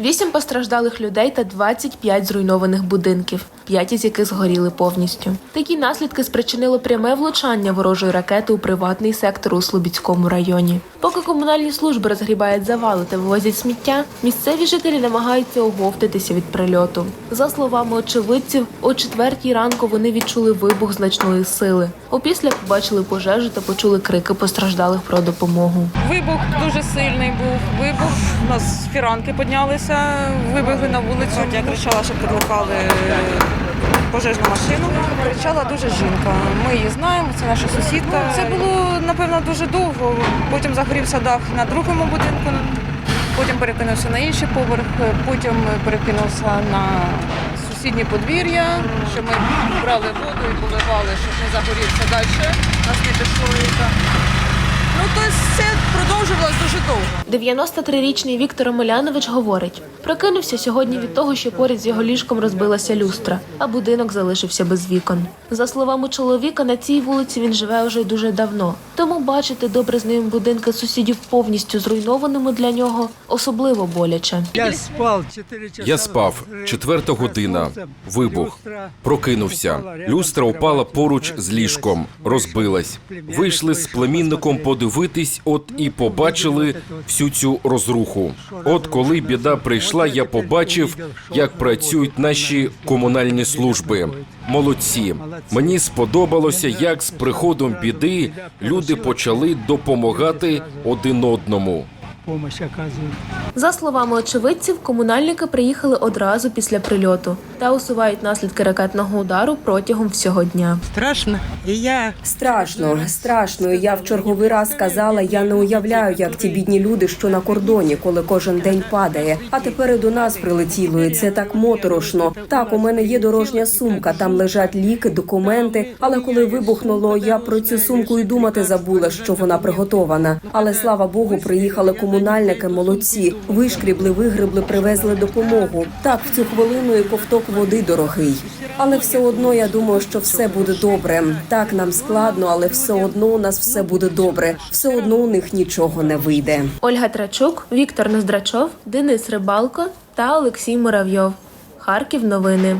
Вісім постраждалих людей та 25 зруйнованих будинків, п'ять із яких згоріли повністю. Такі наслідки спричинило пряме влучання ворожої ракети у приватний сектор у Слобідському районі. Поки комунальні служби розгрібають завали та вивозять сміття, місцеві жителі намагаються оговтатися від прильоту. За словами очевидців, о четвертій ранку вони відчули вибух значної сили. Опісля побачили пожежу та почули крики постраждалих про допомогу. Вибух дуже сильний був. Вибух у нас фіранки піднялися, вибігли на вулицю. Я кричала, щоб викликали пожежну машину. Кричала дуже жінка. Ми її знаємо, це наша сусідка. Це було напевно дуже довго. Потім загорівся дах на другому будинку. Потім перекинувся на інший поверх, потім перекинувся на сусіднє подвір'я, що ми брали воду і поливали, щоб не загорівся далі. Нас не пішло. Ну, тобто це продовжувалось дуже довго. 93-річний Віктор Омелянович говорить: прокинувся сьогодні від того, що поряд з його ліжком розбилася люстра, а будинок залишився без вікон. За словами чоловіка, на цій вулиці він живе уже дуже давно. Тому бачити добре знайомі будинки сусідів повністю зруйнованими для нього особливо боляче. Я спав 4. Я спав. Четверта година. Вибух. Прокинувся. Люстра упала поруч з ліжком, розбилась. Вийшли з племінником подивитись, от і побачили всю цю розруху. От коли біда прийшла, я побачив, як працюють наші комунальні служби. Молодці. Мені сподобалося, як з приходом біди люди почали допомагати один одному. Помощь оказують. За словами очевидців, комунальники приїхали одразу після прильоту та усувають наслідки ракетного удару протягом всього дня. Страшно. І я Страшно, страшно. Я в черговий раз сказала, я не уявляю, як ті бідні люди, що на кордоні, коли кожен день падає. А тепер і до нас прилетіло, і це так моторошно. Так, у мене є дорожня сумка, там лежать ліки, документи. Але коли вибухнуло, я про цю сумку і думати забула, що вона приготована. Але слава Богу, приїхали комунальники, молодці. Вишкрібли, вигребли, привезли допомогу. Так, в цю хвилину і ковток води дорогий. Але все одно я думаю, що все буде добре. Так нам складно, але все одно у нас все буде добре. Все одно у них нічого не вийде. Ольга Трачук, Віктор Ноздрачов, Денис Рибалко та Олексій Муравйов. Харків новини.